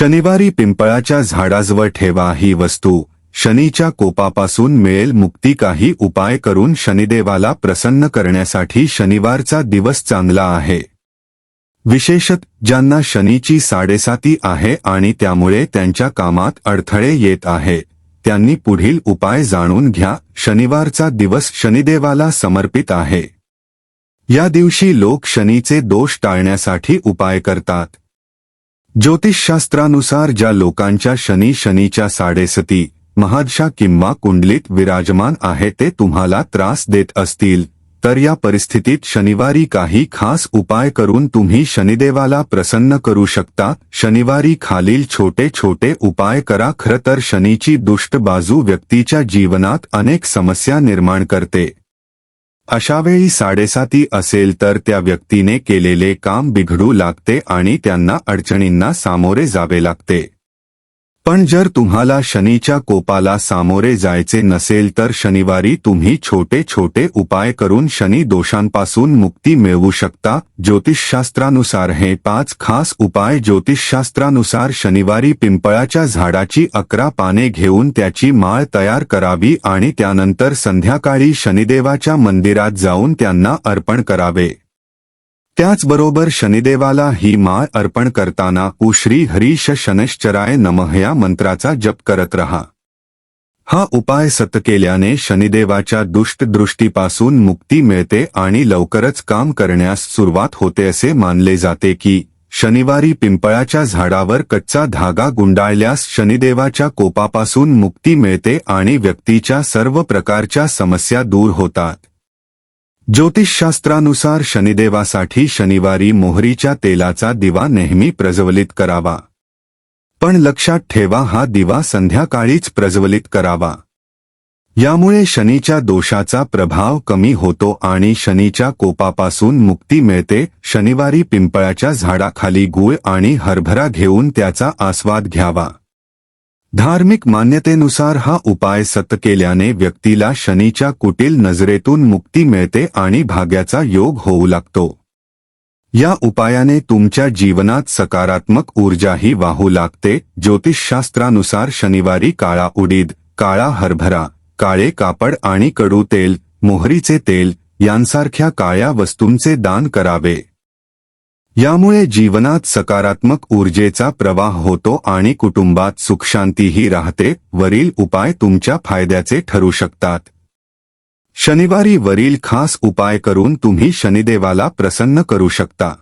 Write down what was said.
शनिवारी पिंपळाच्या झाडाजवळ ठेवा ही वस्तू. शनीच्या कोपापासून मिळेल मुक्ती काही उपाय करून शनिदेवाला प्रसन्न करण्यासाठी शनिवारचा दिवस चांगला आहे. विशेषत ज्यांना शनीची साडेसाती आहे आणि त्यामुळे त्यांच्या कामात अडथळे येत आहे त्यांनी पुढील उपाय जाणून घ्या. शनिवारचा दिवस शनिदेवाला समर्पित आहे. या दिवशी लोक शनीचे दोष टाळण्यासाठी उपाय करतात. ज्योतिषशास्त्रानुसार ज्या लोकांच्या शनी शनीच्या साडेसती महादशा किंवा कुंडलीत विराजमान आहे ते तुम्हाला त्रास देत असतील तर या परिस्थितीत शनिवारी काही खास उपाय करून तुम्ही शनिदेवाला प्रसन्न करू शकता. शनिवारी खालील छोटे छोटे उपाय करा. खरं तर शनीची दुष्ट बाजू व्यक्तीच्या जीवनात अनेक समस्या निर्माण करते. अशावेळी साडेसाती असेल तर त्या व्यक्तीने केलेले काम बिघडू लागते आणि त्यांना अडचणींना सामोरे जावे लागते. पण जर तुम्हाला शनीच्या कोपाला सामोरे जायचे नसेल तर शनिवारी तुम्ही छोटे छोटे उपाय करून शनी दोषांपासून मुक्ती मिळवू शकता. ज्योतिषशास्त्रानुसार हे पाच खास उपाय ज्योतिषशास्त्रानुसार शनिवारी पिंपळाच्या झाडाची अकरा पाने घेऊन त्याची माळ तयार करावी आणि त्यानंतर संध्याकाळी शनिदेवाच्या मंदिरात जाऊन त्यांना अर्पण करावे. त्याचबरोबर शनिदेवाला ही माळ अर्पण करताना उश्री हरीश शनश्चराय नमः या मंत्राचा जप करत रहा. हा उपाय सत केल्याने शनिदेवाच्या दुष्टदृष्टीपासून मुक्ती मिळते आणि लवकरच काम करण्यास सुरुवात होते असे मानले जाते की शनिवारी पिंपळाच्या झाडावर कच्चा धागा गुंडाळल्यास शनिदेवाच्या कोपापासून मुक्ती मिळते आणि व्यक्तीच्या सर्व प्रकारच्या समस्या दूर होतात. ज्योतिषशास्त्रानुसार शनिदेवासाठी शनिवारी मोहरीच्या तेलाचा दिवा नेहमी प्रज्वलित करावा. पण लक्षात ठेवा हा दिवा संध्याकाळीच प्रज्वलित करावा. यामुळे शनीच्या दोषाचा प्रभाव कमी होतो आणि शनीच्या कोपापासून मुक्ती मिळते. शनिवारी पिंपळाच्या झाडाखाली गुळ आणि हरभरा घेऊन त्याचा आस्वाद घ्यावा. धार्मिक मान्यतेनुसार हा उपाय सत केल्याने व्यक्तीला शनीच्या कुटील नजरेतून मुक्ती मिळते आणि भाग्याचा योग होऊ लागतो. या उपायाने तुमच्या जीवनात सकारात्मक ऊर्जाही वाहू लागते. ज्योतिषशास्त्रानुसार शनिवारी काळा उडीद काळा हरभरा काळे कापड आणि कडू तेल मोहरीचे तेल यांसारख्या काळ्या वस्तूंचे दान करावे. यामुळे जीवनात सकारात्मक ऊर्जेचा प्रवाह होतो आणि कुटुंबात सुखशांतीही राहते. वरील उपाय तुमच्या फायद्याचे ठरू शकतात. शनिवारी वरील खास उपाय करून तुम्ही शनिदेवाला प्रसन्न करू शकता.